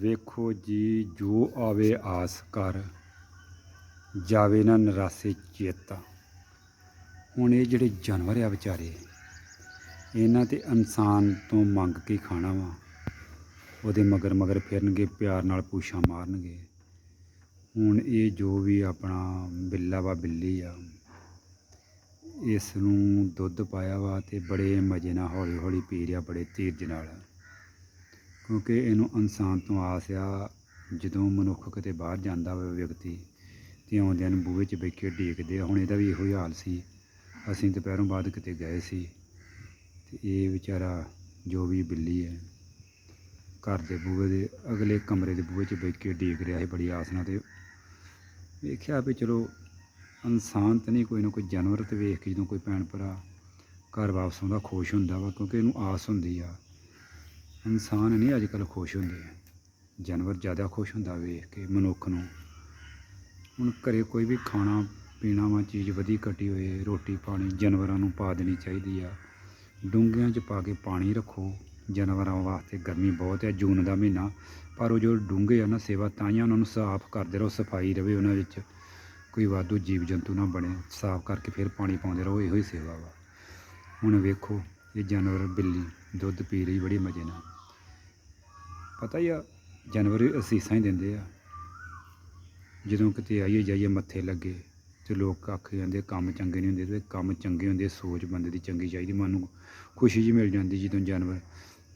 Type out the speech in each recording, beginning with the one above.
ਵੇਖੋ ਜੀ, ਜੋ ਆਵੇ ਆਸ ਕਰ, ਜਾਵੇ ਨਾ ਨਰਾਸੇ ਚੇਤਾ। ਹੁਣ ਇਹ ਜਿਹੜੇ ਜਾਨਵਰ ਆ ਵਿਚਾਰੇ, ਇਹਨਾਂ ਤੇ ਇਨਸਾਨ ਤੋਂ ਮੰਗ ਕੇ ਖਾਣਾ ਵਾ। ਉਹਦੇ ਮਗਰ ਮਗਰ ਫਿਰਨਗੇ, ਪਿਆਰ ਨਾਲ ਪੂਛਾਂ ਮਾਰਨਗੇ। ਹੁਣ ਇਹ ਜੋ ਵੀ ਆਪਣਾ ਬਿੱਲਾ ਵਾ, ਬਿੱਲੀ ਆ, ਇਸ ਨੂੰ ਦੁੱਧ ਪਾਇਆ ਵਾ ਤੇ ਬੜੇ ਮਜ਼ੇ ਨਾਲ ਹੌਲੀ ਹੌਲੀ ਪੀ ਰਿਹਾ, ਬੜੇ ਧੀਰਜ ਨਾਲ। ਕਿਉਂਕਿ ਇਹਨੂੰ ਇਨਸਾਨ ਤੋਂ ਆਸ ਆ, ਜਦੋਂ ਮਨੁੱਖ ਕਿਤੇ ਬਾਹਰ ਜਾਂਦਾ ਹੋਵੇ ਵਿਅਕਤੀ, ਤੇ ਆਉਂਦਿਆਂ ਨੂੰ ਬੂਹੇ 'ਚ ਬੈਠ ਕੇ ਡੀਕਦੇ ਆ। ਹੁਣ ਇਹਦਾ ਵੀ ਇਹੋ ਹੀ ਹਾਲ ਸੀ। ਅਸੀਂ ਦੁਪਹਿਰੋਂ ਬਾਅਦ ਕਿਤੇ ਗਏ ਸੀ, ਤੇ ਇਹ ਵਿਚਾਰਾ ਜੋ ਵੀ ਬਿੱਲੀ ਹੈ, ਘਰ ਦੇ ਬੂਹੇ ਦੇ ਅਗਲੇ ਕਮਰੇ ਦੇ ਬੂਹੇ 'ਚ ਬੈਠ ਕੇ ਡੀਕ ਰਿਹਾ ਸੀ ਬੜੀ ਆਸ ਨਾਲ ਤੇ ਵੇਖਿਆ ਵੀ ਚਲੋ ਇਨਸਾਨ ਤਾਂ ਨਹੀਂ, ਕੋਈ ਨਾ ਕੋਈ ਜਾਨਵਰ ਤੇ ਵੇਖ ਕੇ ਜਦੋਂ ਕੋਈ ਭੈਣ ਭਰਾ ਘਰ ਵਾਪਸ ਆਉਂਦਾ, ਖੁਸ਼ ਹੁੰਦਾ ਵਾ, ਕਿਉਂਕਿ ਇਹਨੂੰ ਆਸ ਹੁੰਦੀ ਆ। ਇਨਸਾਨ ਨਹੀਂ ਅੱਜ ਕੱਲ੍ਹ ਖੁਸ਼ ਹੁੰਦੇ। ਜਾਨਵਰ ਜ਼ਿਆਦਾ ਖੁਸ਼ ਹੁੰਦਾ ਵੇਖ ਕੇ ਮਨੁੱਖ ਨੂੰ। ਹੁਣ ਘਰੇ ਕੋਈ ਵੀ ਖਾਣਾ, ਪੀਣਾ ਵਾ, ਚੀਜ਼ ਵਧੀ ਘਟੀ ਹੋਏ, ਰੋਟੀ ਪਾਣੀ ਜਾਨਵਰਾਂ ਨੂੰ ਪਾ ਦੇਣੀ ਚਾਹੀਦੀ ਆ। ਡੂੰਘਿਆਂ 'ਚ ਪਾ ਕੇ ਪਾਣੀ ਰੱਖੋ। ਜਾਨਵਰਾਂ ਵਾਸਤੇ ਗਰਮੀ ਬਹੁਤ ਹੈ ਜੂਨ ਦਾ ਮਹੀਨਾ। ਪਰ ਉਹ ਜੋ ਡੂੰਘੇ ਆ ਨਾ ਸੇਵਾ, ਤਾਂ ਹੀ ਉਹਨਾਂ ਨੂੰ ਸਾਫ਼ ਕਰਦੇ ਰਹੋ, ਸਫ਼ਾਈ ਰਵੇ ਉਹਨਾਂ ਵਿੱਚ। ਕੋਈ ਵਾਧੂ ਜੀਵ ਜੰਤੂ ਨਾ ਬਣੇ, ਸਾਫ਼ ਕਰਕੇ ਫਿਰ ਪਾਣੀ ਪਾਉਂਦੇ ਰਹੋ, ਇਹੋ ਹੀ ਸੇਵਾ ਵਾ। ਹੁਣ ਵੇਖੋ, ਇਹ ਜਾਨਵਰ ਬਿੱਲੀ ਦੁੱਧ ਪੀ ਰਹੀ, ਬੜੀ ਮਜ਼ੇ ਨਾਲ। ਪਤਾ ਹੀ ਆ, ਜਾਨਵਰ ਅਸੀਸਾਂ ਹੀ ਦਿੰਦੇ ਆ। ਜਦੋਂ ਕਿਤੇ ਆਈਏ ਜਾਈਏ ਮੱਥੇ ਲੱਗੇ ਤੇ ਲੋਕ ਆਖੇ ਜਾਂਦੇ, ਕੰਮ ਚੰਗੇ ਨਹੀਂ ਹੁੰਦੇ, ਤੇ ਕੰਮ ਚੰਗੇ ਹੁੰਦੇ, ਸੋਚ ਬੰਦੇ ਦੀ ਚੰਗੀ ਚਾਹੀਦੀ, ਮਨ ਨੂੰ ਖੁਸ਼ੀ ਜੀ ਮਿਲ ਜਾਂਦੀ ਜਦੋਂ ਜਾਨਵਰ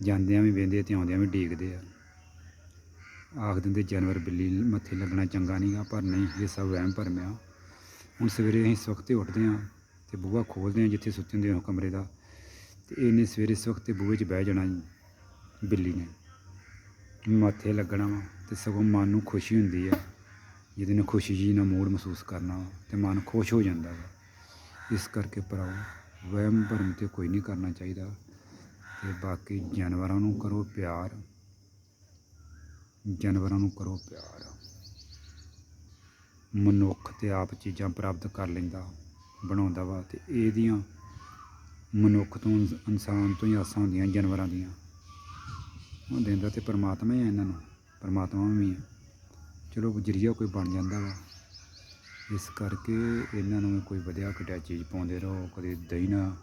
ਜਾਂਦਿਆਂ ਵੀ ਵੇਂਦੇ ਤੇ ਆਉਂਦਿਆਂ ਵੀ ਡੀਕਦੇ ਆ। ਆਖ ਦਿੰਦੇ, ਜਾਨਵਰ ਬਿੱਲੀ ਮੱਥੇ ਲੱਗਣਾ ਚੰਗਾ ਨਹੀਂਗਾ ਪਰ ਨਹੀਂ, ਇਹ ਸਭ ਵਹਿਮ ਭਰਮ ਆ। ਹੁਣ ਸਵੇਰੇ ਅਸੀਂ ਇਸ ਵਕਤ ਹੀ ਉੱਠਦੇ ਹਾਂ ਤੇ ਬੂਹਾ ਖੋਲਦੇ ਹਾਂ ਜਿੱਥੇ ਸੁੱਤੇ ਹੁੰਦੇ ਉਹ ਕਮਰੇ ਦਾ ਤੇ ਇਹਨੇ ਸਵੇਰੇ ਇਸ ਵਕਤ ਬੂਹੇ 'ਚ ਬਹਿ ਜਾਣਾ ਬਿੱਲੀ ਨੇ। ਮੱਥੇ ਲੱਗਣਾ ਵਾ ਤੇ ਸਗੋਂ ਮਨ ਨੂੰ ਖੁਸ਼ੀ ਹੁੰਦੀ ਆ, ਜਿਹਦੇ ਨਾਲ ਖੁਸ਼ੀ ਜੀ ਨਾਲ ਮੂਡ ਮਹਿਸੂਸ ਕਰਨਾ ਵਾ ਤੇ ਮਨ ਖੁਸ਼ ਹੋ ਜਾਂਦਾ ਵਾ। ਇਸ ਕਰਕੇ ਭਰਾਓ, ਵਹਿਮ ਭਰਮ ਤੇ ਕੋਈ ਨਹੀਂ ਕਰਨਾ ਚਾਹੀਦਾ ਤੇ ਬਾਕੀ ਜਾਨਵਰਾਂ ਨੂੰ ਕਰੋ ਪਿਆਰ। ਜਾਨਵਰਾਂ ਨੂੰ ਕਰੋ ਪਿਆਰ। ਮਨੁੱਖ ਤੇ ਆਪ ਚੀਜ਼ਾਂ ਪ੍ਰਾਪਤ ਕਰ ਲੈਂਦਾ, ਬਣਾਉਂਦਾ ਵਾ ਤੇ ਇਹਦੀਆਂ ਮਨੁੱਖ ਤੋਂ ਇਨਸਾਨ ਤੋਂ ਹੀ ਆਸਾਂ ਹੁੰਦੀਆਂ ਜਾਨਵਰਾਂ ਦੀਆਂ। ਉਹ ਦਿੰਦਾ ਤੇ ਪਰਮਾਤਮਾ ਹੀ ਆ ਇਹਨਾਂ ਨੂੰ, ਪਰਮਾਤਮਾ ਵੀ ਹੈ ਚਲੋ ਜਰੀਆ ਕੋਈ ਬਣ ਜਾਂਦਾ ਵਾ। ਇਸ ਕਰਕੇ ਇਹਨਾਂ ਨੂੰ ਕੋਈ ਵਧੀਆ ਘਟਿਆ ਚੀਜ਼ ਪਾਉਂਦੇ ਰਹੋ, ਕਦੇ ਦਹੀਂ ਨਾਲ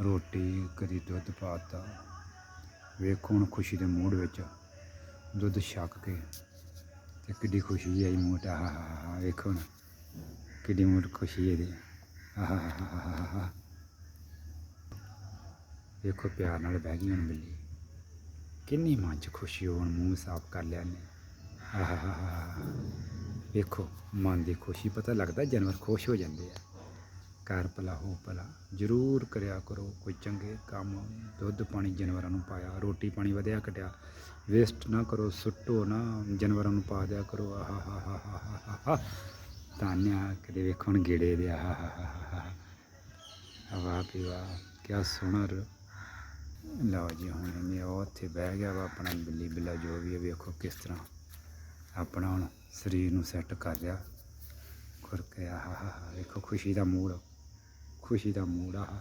ਰੋਟੀ, ਕਦੇ ਦੁੱਧ ਪਾਤਾ। ਵੇਖੋ ਹੁਣ ਖੁਸ਼ੀ ਦੇ ਮੂਡ ਵਿੱਚ ਦੁੱਧ ਛੱਕ ਕੇ ਤੇ ਕਿੱਡੀ ਖੁਸ਼ੀ ਆਈ ਮੂੰਹ 'ਤੇ। ਹਾ ਹਾ ਵੇਖੋ ਨਾ ਕਿੱਡੀ ਮੂਡ ਖੁਸ਼ੀ ਇਹਦੀ। ਆਹਾ ਹਾ ਹਾ ਹਾ ਹਾ ਵੇਖੋ ਪਿਆਰ ਨਾਲ ਬਹਿ ਗਈ ਹੁਣ ਬਿੱਲੀ। ਕਿੰਨੀ ਮਨ 'ਚ ਖੁਸ਼ੀ ਹੋਣ, ਮੂੰਹ ਸਾਫ਼ ਕਰ ਲਿਆ ਨੇ ਆਹਾ ਵੇਖੋ, ਮਨ ਦੀ ਖੁਸ਼ੀ ਪਤਾ ਲੱਗਦਾ ਜਾਨਵਰ ਖੁਸ਼ ਹੋ ਜਾਂਦੇ ਆ। ਘਰ ਭਲਾ ਹੋ ਭਲਾ, ਜ਼ਰੂਰ ਕਰਿਆ ਕਰੋ ਕੋਈ ਚੰਗੇ ਕੰਮ। ਦੁੱਧ ਪਾਣੀ ਜਾਨਵਰਾਂ ਨੂੰ ਪਾਇਆ, ਰੋਟੀ ਪਾਣੀ ਵਧਿਆ ਘਟਿਆ। ਵੇਸਟ ਨਾ ਕਰੋ, ਸੁੱਟੋ ਨਾ, ਜਾਨਵਰਾਂ ਨੂੰ ਪਾ ਦਿਆ ਕਰੋ। ਆਹਾ ਹਾ ਹਾ ਹਾ ਹਾ ਤਾਨਿਆ ਕਿਤੇ ਵੇਖੋ ਹੁਣ ਗੇੜੇ ਦੇ। ਆਹਾ ਹਾ ਹਾ ਹਾ ਵਾਹ ਵੀ ਵਾਹ ਕਿਆ ਸੋਹਣਾ ਲਓ ਜੀ, ਹੁਣ ਇਹਨੇ ਉਹ ਉੱਥੇ ਬਹਿ ਗਿਆ ਵਾ ਆਪਣਾ ਬਿੱਲੀ ਬਿੱਲਾ ਜੋ ਵੀ ਹੈ ਵੇਖੋ ਕਿਸ ਤਰ੍ਹਾਂ ਆਪਣਾ ਹੁਣ ਸਰੀਰ ਨੂੰ ਸੈੱਟ ਕਰ ਰਿਹਾ। ਖੁਰ ਕੇ ਆਹਾ ਵੇਖੋ ਖੁਸ਼ੀ ਦਾ ਮੂਡ ਖੁਸ਼ੀ ਦਾ ਮੂਡ ਆਹਾ